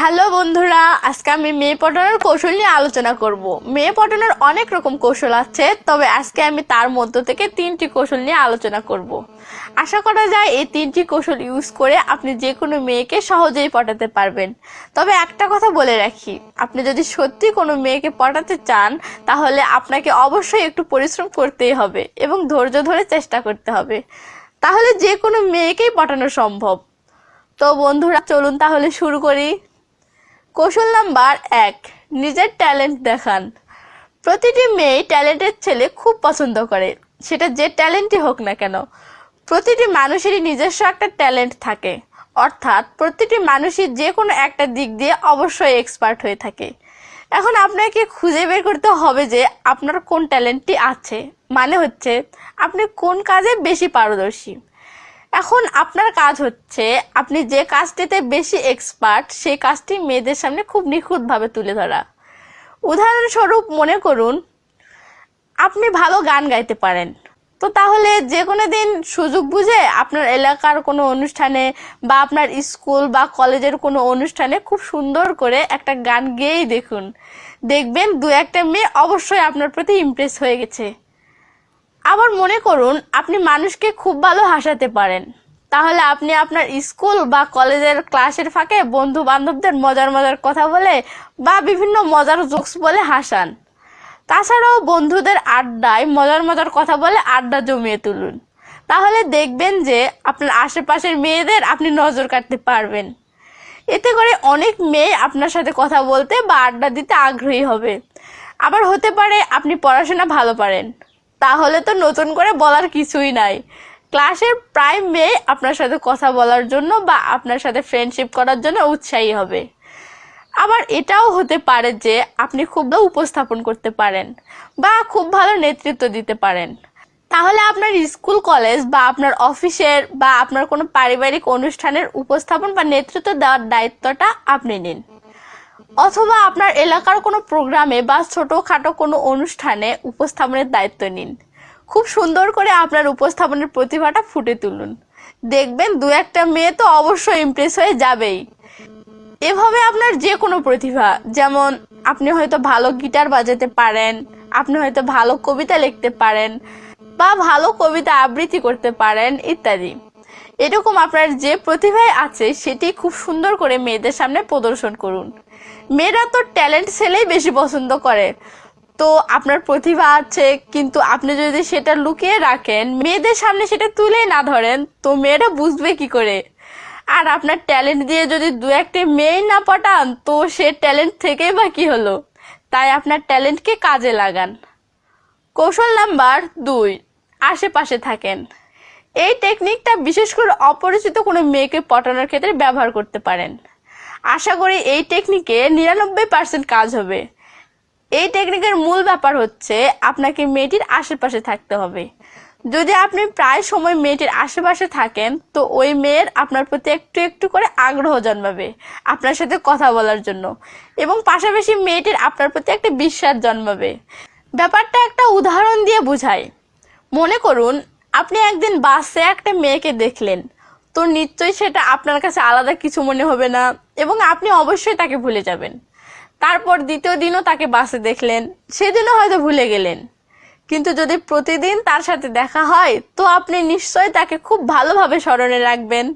Hello বন্ধুরা, আজকে আমি মেয়ে পটানোর কৌশল নিয়ে আলোচনা করব। মেয়ে পটানোর অনেক রকম কৌশল আছে, তবে আজকে আমি তার মধ্য থেকে তিনটি কৌশল নিয়ে আলোচনা করব। আশা করা যায় এই তিনটি কৌশল ইউজ করে আপনি যে কোনো মেয়েকে সহজেই পটাতে পারবেন। তবে একটা কথা বলে রাখি, আপনি যদি সত্যি কোনো মেয়েকে পটাতে চান, তাহলে আপনাকে অবশ্যই একটু পরিশ্রম করতেই হবে এবং ধৈর্য ধরে চেষ্টা করতে হবে। তাহলে যে কোনো মেয়েকেই পটানো সম্ভব। তো বন্ধুরা, চলুন তাহলে শুরু করি। কৌশল নাম্বার এক, নিজের ট্যালেন্ট দেখান। প্রতিটি মেয়ে ট্যালেন্টের ছেলে খুব পছন্দ করে, সেটা যে ট্যালেন্টই হোক না কেন। প্রতিটি মানুষেরই নিজস্ব একটা ট্যালেন্ট থাকে, অর্থাৎ প্রতিটি মানুষই যে কোনো একটা দিক দিয়ে অবশ্যই এক্সপার্ট হয়ে থাকে। এখন আপনাকে খুঁজে বের করতে হবে যে আপনার কোন ট্যালেন্টটি আছে মানে হচ্ছে আপনি কোন কাজে বেশি পারদর্শী। এখন আপনার কাজ হচ্ছে, আপনি যে কাজটিতে বেশি এক্সপার্ট সেই কাজটি মেয়েদের সামনে খুব নিখুঁতভাবে তুলে ধরা। উদাহরণস্বরূপ মনে করুন, আপনি ভালো গান গাইতে পারেন। তো তাহলে যে কোনো দিন সুযোগ বুঝে আপনার এলাকার কোনো অনুষ্ঠানে বা আপনার স্কুল বা কলেজের কোনো অনুষ্ঠানে খুব সুন্দর করে একটা গান গেয়েই দেখুন। দেখবেন দু একটা মেয়ে অবশ্যই আপনার প্রতি ইমপ্রেস হয়ে গেছে। আবার মনে করুন, আপনি মানুষকে খুব ভালো হাসাতে পারেন। তাহলে আপনি আপনার স্কুল বা কলেজের ক্লাসের ফাঁকে বন্ধু বান্ধবদের মজার মজার কথা বলে বা বিভিন্ন মজার জোকস বলে হাসান। তাছাড়াও বন্ধুদের আড্ডায় মজার মজার কথা বলে আড্ডা জমিয়ে তুলুন। তাহলে দেখবেন যে আপনার আশেপাশের মেয়েদের আপনি নজর কাটতে পারবেন। এতে করে অনেক মেয়ে আপনার সাথে কথা বলতে বা আড্ডা দিতে আগ্রহী হবে। আবার হতে পারে আপনি পড়াশোনা ভালো পারেন। তাহলে তো নতুন করে বলার কিছুই নাই। ক্লাসের প্রায় মেয়ে আপনার সাথে কথা বলার জন্য বা আপনার সাথে ফ্রেন্ডশিপ করার জন্য উৎসাহী হবে। আবার এটাও হতে পারে যে আপনি খুব ভালো উপস্থাপন করতে পারেন বা খুব ভালো নেতৃত্ব দিতে পারেন। তাহলে আপনার স্কুল, কলেজ বা আপনার অফিসের বা আপনার কোনো পারিবারিক অনুষ্ঠানের উপস্থাপন বা নেতৃত্ব দেওয়ার দায়িত্বটা আপনি নিন। অথবা আপনার এলাকার কোনো প্রোগ্রামে বা ছোটোখাটো কোনো অনুষ্ঠানে উপস্থাপনের দায়িত্ব নিন। খুব সুন্দর করে আপনার উপস্থাপনের প্রতিভাটা ফুটে তুলুন। দেখবেন দু একটা মেয়ে তো অবশ্যই ইমপ্রেস হয়ে যাবেই। এভাবে আপনার যে কোনো প্রতিভা, যেমন আপনি হয়তো ভালো গিটার বাজাতে পারেন, আপনি হয়তো ভালো কবিতা লিখতে পারেন বা ভালো কবিতা আবৃত্তি করতে পারেন ইত্যাদি। এরকম আপনার যে প্রতিভায় আছে, সেটি খুব সুন্দর করে মেয়েদের সামনে প্রদর্শন করুন। মেয়েরা তো ট্যালেন্ট ছেলেই বেশি পছন্দ করে। তো আপনার প্রতিভা আছে, কিন্তু আপনি যদি সেটা লুকিয়ে রাখেন, মেয়েদের সামনে সেটা তুলে না ধরেন, তো মেয়েরা বুঝবে কি করে? আর আপনার ট্যালেন্ট দিয়ে যদি দু একটি মেয়ে না পটান, তো সে ট্যালেন্ট থেকেই বা কি হলো? তাই আপনার ট্যালেন্টকে কাজে লাগান। কৌশল নাম্বার দুই, আশেপাশে থাকেন। এই টেকনিকটা বিশেষ করে অপরিচিত কোনো মেয়েকে পটানোর ক্ষেত্রে ব্যবহার করতে পারেন। আশা করি এই টেকনিকে নিরানব্বই পার্সেন্ট কাজ হবে। এই টেকনিকের মূল ব্যাপার হচ্ছে আপনাকে মেয়েটির আশেপাশে থাকতে হবে। যদি আপনি প্রায় সময় মেয়েটির আশেপাশে থাকেন, তো ওই মেয়ের আপনার প্রতি একটু একটু করে আগ্রহ জন্মাবে আপনার সাথে কথা বলার জন্য। এবং পাশাপাশি মেয়েটির আপনার প্রতি একটা বিশ্বাস জন্মাবে। ব্যাপারটা একটা উদাহরণ দিয়ে বোঝায় মনে করুন, আপনি একদিন বাসে একটা মেয়েকে দেখলেন। তো নিশ্চয়ই সেটা আপনার কাছে আলাদা কিছু মনে হবে না। এবং আপনি অবশ্যই তাকে ভুলে যাবেন। তারপর দ্বিতীয় দিনও তাকে বাসে দেখলেন। সেদিনও হয়তো ভুলে গেলেন। কিন্তু যদি প্রতিদিন তার সাথে দেখা হয়, তো আপনি নিশ্চয়ই তাকে খুব ভালোভাবে স্মরণে রাখবেন।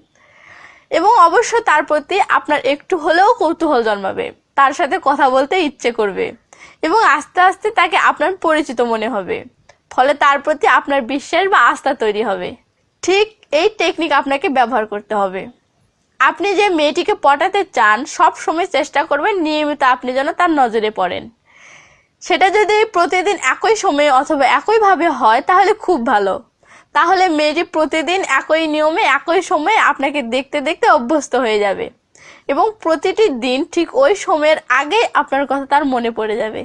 এবং অবশ্য তার প্রতি আপনার একটু হলেও কৌতূহল জন্মাবে। তার সাথে কথা বলতে ইচ্ছে করবে। এবং আস্তে আস্তে তাকে আপনার পরিচিত মনে হবে। ফলে তার প্রতি আপনার বিশ্বাস বা আস্থা তৈরি হবে। ঠিক এই টেকনিক আপনাকে ব্যবহার করতে হবে। আপনি যে মেয়েটিকে পটাতে চান, সব সময় চেষ্টা করবেন নিয়মিত আপনি যেন তার নজরে পড়েন। সেটা যদি প্রতিদিন একই সময়ে অথবা একইভাবে হয়, তাহলে খুব ভালো। তাহলে মেয়েটি প্রতিদিন একই নিয়মে, একই সময়ে আপনাকে দেখতে দেখতে অভ্যস্ত হয়ে যাবে এবং প্রতিটি দিন ঠিক ওই সময়ের আগে আপনার কথা তার মনে পড়ে যাবে।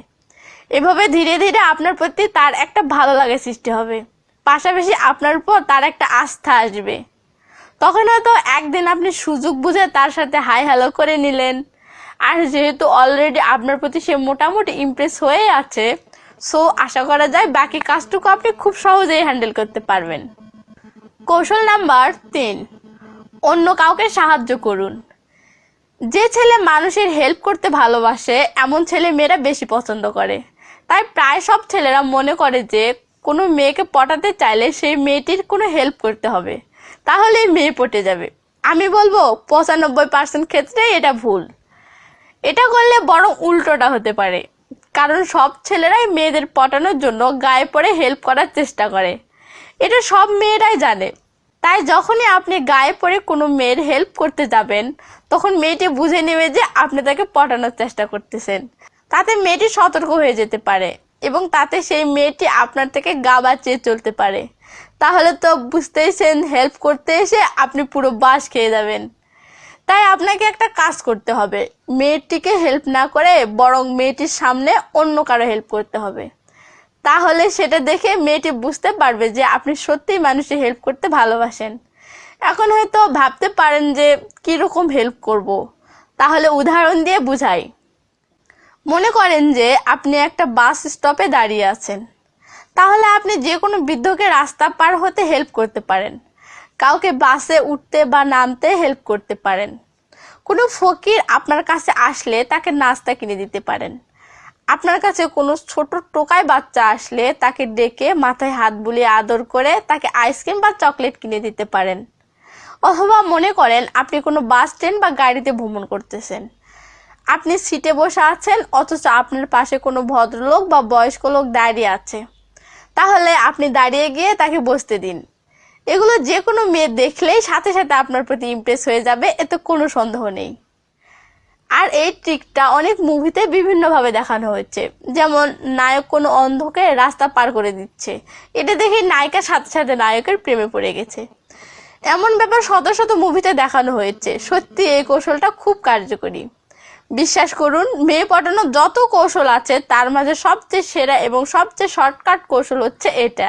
এভাবে ধীরে ধীরে আপনার প্রতি তার একটা ভালো লাগা সৃষ্টি হবে। পাশাপাশি আপনার উপর তার একটা আস্থা আসবে। তখন হয়তো একদিন আপনি সুযোগ বুঝে তার সাথে হাই হ্যালো করে নিলেন। আর যেহেতু অলরেডি আপনার প্রতি সে মোটামুটি ইমপ্রেস হয়ে আছে সো আশা করা যায় বাকি কাজটুকু আপনি খুব সহজেই হ্যান্ডেল করতে পারবেন। কৌশল নাম্বার তিন, অন্য কাউকে সাহায্য করুন। যে ছেলে মানুষের হেল্প করতে ভালোবাসে, এমন ছেলে মেয়েরা বেশি পছন্দ করে। তাই প্রায় সব ছেলেরা মনে করে যে কোনো মেয়েকে পটাতে চাইলে সেই মেয়েটির কোনো হেল্প করতে হবে। তাহলেই মেয়ে পটে যাবে। আমি বলব পঁচানব্বই পার্সেন্ট ক্ষেত্রে এটা ভুল। এটা করলে বরং উল্টোটা হতে পারে। কারণ সব ছেলেরাই মেয়েদের পটানোর জন্য গায়ে পড়ে হেল্প করার চেষ্টা করে। এটা সব মেয়েরাই জানে। তাই যখনই আপনি গায়ে পড়ে কোনো মেয়ের হেল্প করতে যাবেন, তখন মেয়েটি বুঝে নেবে যে আপনি তাকে পটানোর চেষ্টা করতেছেন। তাতে মেয়েটি সতর্ক হয়ে যেতে পারে। এবং তাতে সেই মেয়েটি আপনার থেকে গা বাঁচিয়ে চলতে পারে। তাহলে তো বুঝতেইছেন হেল্প করতে এসে আপনি পুরো বাস খেয়ে যাবেন। তাই আপনাকে একটা কাজ করতে হবে। মেয়েটিকে হেল্প না করে বরং মেয়েটির সামনে অন্য কারও হেল্প করতে হবে। তাহলে সেটা দেখে মেয়েটি বুঝতে পারবে যে আপনি সত্যিই মানুষের হেল্প করতে ভালোবাসেন। এখন হয়তো ভাবতে পারেন যে কীরকম হেল্প করব। তাহলে উদাহরণ দিয়ে বুঝাই। মনে করেন যে আপনি একটা বাস স্টপে দাঁড়িয়ে আছেন। তাহলে আপনি যে কোনো বৃদ্ধকে রাস্তা পার হতে হেল্প করতে পারেন। কাউকে বাসে উঠতে বা নামতে হেল্প করতে পারেন। কোনো ফকির আপনার কাছে আসলে তাকে নাস্তা কিনে দিতে পারেন। আপনার কাছে কোনো ছোট টোকায় বাচ্চা আসলে তাকে ডেকে মাথায় হাত বুলিয়ে আদর করে তাকে আইসক্রিম বা চকলেট কিনে দিতে পারেন। অথবা মনে করেন আপনি কোনো বাস স্ট্যান্ড বা গাড়িতে ভ্রমণ করতেছেন। আপনি সিটে বসে আছেন, অথচ আপনার পাশে কোনো ভদ্রলোক বা বয়স্ক লোক দাঁড়িয়ে আছে। তাহলে আপনি দাঁড়িয়ে গিয়ে তাকে বসতে দিন। এগুলো যে কোনো মেয়ে দেখলেই সাথে সাথে আপনার প্রতি ইমপ্রেস হয়ে যাবে, এতে কোনো সন্দেহ নেই। আর এই ট্রিকটা অনেক মুভিতে বিভিন্নভাবে দেখানো হয়েছে। যেমন নায়ক কোনো অন্ধকে রাস্তা পার করে দিচ্ছে। এটা দেখে নায়িকার সাথে সাথে নায়কের প্রেমে পড়ে গেছে। এমন ব্যাপার শত শত মুভিতে দেখানো হয়েছে। সত্যি এই কৌশলটা খুব কার্যকরী। বিশ্বাস করুন, মেয়ে পটানোর যত কৌশল আছে, তার মাঝে সবচেয়ে সেরা এবং সবচেয়ে শর্টকাট কৌশল হচ্ছে এটা।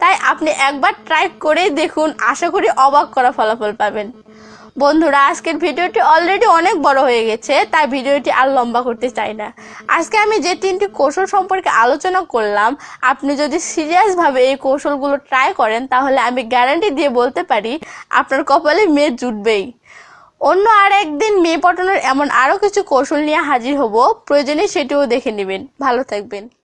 তাই আপনি একবার ট্রাই করেই দেখুন, আশা করি অবাক করা ফলাফল পাবেন। বন্ধুরা, আজকের ভিডিওটি অলরেডি অনেক বড় হয়ে গেছে, তাই ভিডিওটি আর লম্বা করতে চাই না। আজকে আমি যে তিনটি কৌশল সম্পর্কে আলোচনা করলাম, আপনি যদি সিরিয়াসভাবে এই কৌশলগুলো ট্রাই করেন, তাহলে আমি গ্যারান্টি দিয়ে বলতে পারি, আপনার কপালে মেয়ে জুটবেই। অন্য আর একদিন মেয়ে পটানোর এমন আরও কিছু কৌশল নিয়ে হাজির হব। প্রয়োজনে সেটিও দেখে নেবেন। ভালো থাকবেন।